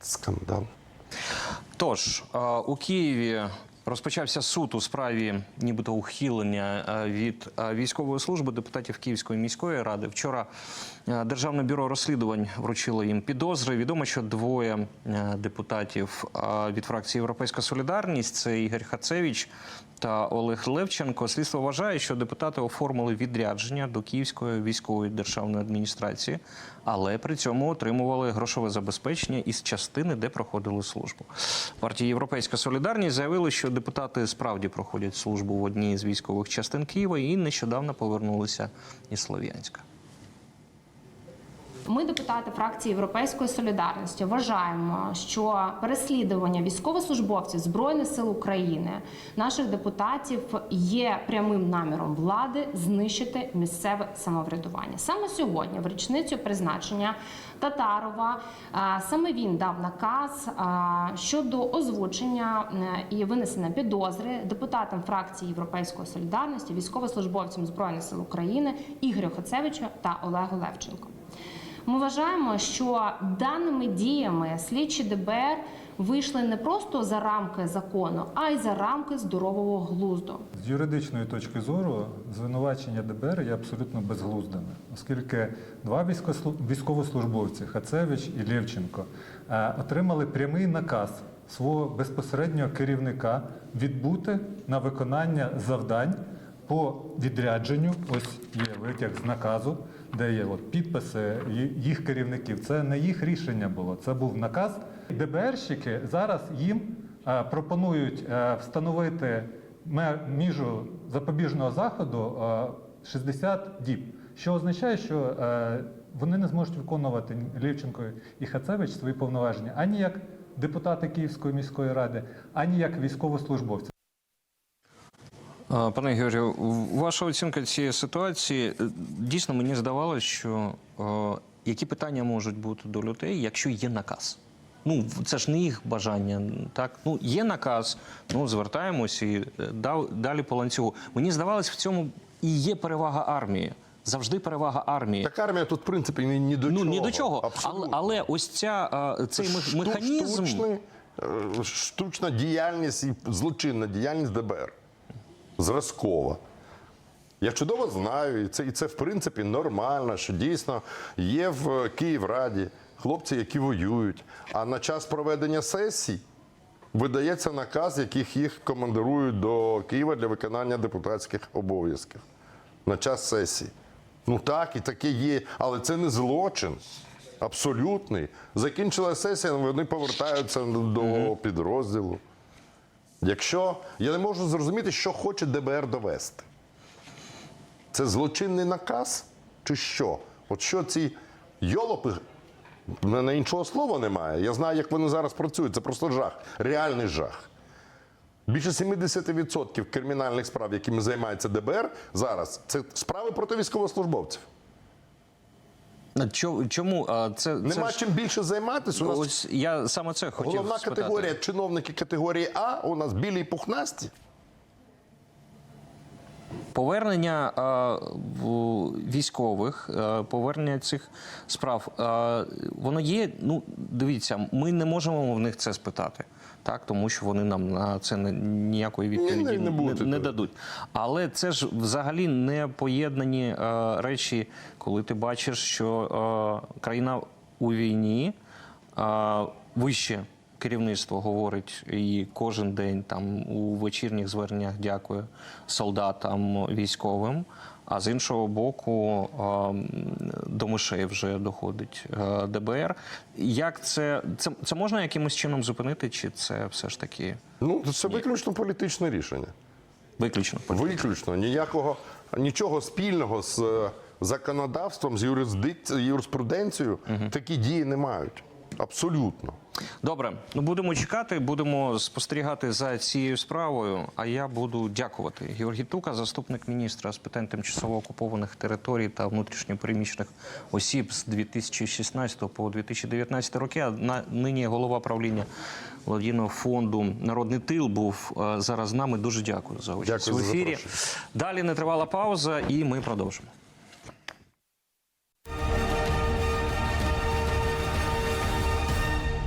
Скандал. Тож е, у Києві розпочався суд у справі, нібито ухилення е, від е, військової служби депутатів Київської міської ради. Вчора е, Державне бюро розслідувань вручило їм підозри. Відомо, що двоє депутатів від фракції Європейська Солідарність це Ігор Хацевич та Олег Левченко. Слідство вважає, що депутати оформили відрядження до Київської військової державної адміністрації, але при цьому отримували грошове забезпечення із частини, де проходили службу. Партія Європейська Солідарність заявила, що депутати справді проходять службу в одній з військових частин Києва і нещодавно повернулися із Слов'янська. Ми, депутати фракції Європейської солідарності, вважаємо, що переслідування військовослужбовців Збройних сил України, наших депутатів, є прямим наміром влади знищити місцеве самоврядування. Саме сьогодні, в річницю призначення Татарова, е, саме він дав наказ е, щодо озвучення е, і винесення підозри депутатам фракції Європейської солідарності, військовослужбовцям Збройних сил України Ігорю Хоцевичу та Олегу Левченко. Ми вважаємо, що даними діями слідчі ДБР вийшли не просто за рамки закону, а й за рамки здорового глузду. З юридичної точки зору звинувачення ДБР є абсолютно безглуздими, оскільки два військовослужбовці Хацевич і Лєвченко е, отримали прямий наказ свого безпосереднього керівника відбути на виконання завдань по відрядженню. Ось є витяг з наказу, де є от підписи їх керівників. Це не їх рішення було, це був наказ. ДБРщики зараз їм е, пропонують е, встановити міжу запобіжного заходу е, 60 діб, що означає, що е, вони не зможуть виконувати Лівченко і Хацевич свої повноваження ані як депутати Київської міської ради, ані як військовослужбовці. Пане Георгію, ваша оцінка цієї ситуації е, дійсно мені здавалося, що е, які питання можуть бути до людей, якщо є наказ. Ну, це ж не їх бажання, так? Ну, є наказ, ну звертаємось і е, дав- далі по ланцюгу. Мені здавалось, в цьому і є перевага армії. Завжди перевага армії. Так армія тут, в принципі, ні, до ну чого. ні до чого. Але, але ось ця цей мех- механізм. штучний, штучна діяльність і злочинна діяльність ДБР. Зразкова. Я чудово знаю, і це, і це в принципі нормально, що дійсно є в Київраді хлопці, які воюють. А на час проведення сесій видається наказ, яких їх командирують до Києва для виконання депутатських обов'язків на час сесії. Ну так, і таке є, але це не злочин. Абсолютний. Закінчила сесія, вони повертаються до підрозділу. Якщо я не можу зрозуміти, що хоче ДБР довести. Це злочинний наказ чи що? От що ці йолопи, в мене іншого слова немає. Я знаю, як вони зараз працюють. Це просто жах, реальний жах. Більше 70% кримінальних справ, якими займається ДБР зараз, це справи проти військовослужбовців. Чому це, це Нема ж- чим більше займатися. У нас Ось я саме це хотів головна спитати. категорія чиновники категорії А у нас білі і пухнасті. Повернення е, військових, е, повернення цих справ, е, воно є. Ну, дивіться, ми не можемо в них це спитати, так, тому що вони нам на це не- ніякої відповіді не не, будуть. не дадуть. Але це ж взагалі не поєднані е, речі, коли ти бачиш, що е, країна у війні е, вище. Керівництво говорить і кожен день там у вечірніх зверненнях дякує солдатам військовим. А з іншого боку, до мишей вже доходить е, ДБР. Як це, це це можна якимось чином зупинити, чи це все ж таки Ну, це виключно політичне рішення. виключно? Виключно ніякого нічого спільного з е, законодавством, з юрисдик- юриспруденцією такі дії не мають. Абсолютно. Добре, ну будемо чекати, будемо спостерігати за цією справою. А я буду дякувати. Георгій Тука, заступник міністра з питань тимчасово окупованих територій та внутрішньопереміщених осіб з 2016 по 2019 роки. А на нині голова правління благодійного фонду Народний тил був е, зараз з нами. Дуже дякую за участь Дякую в ефірі. запрошення. Далі не тривала пауза, і ми продовжимо.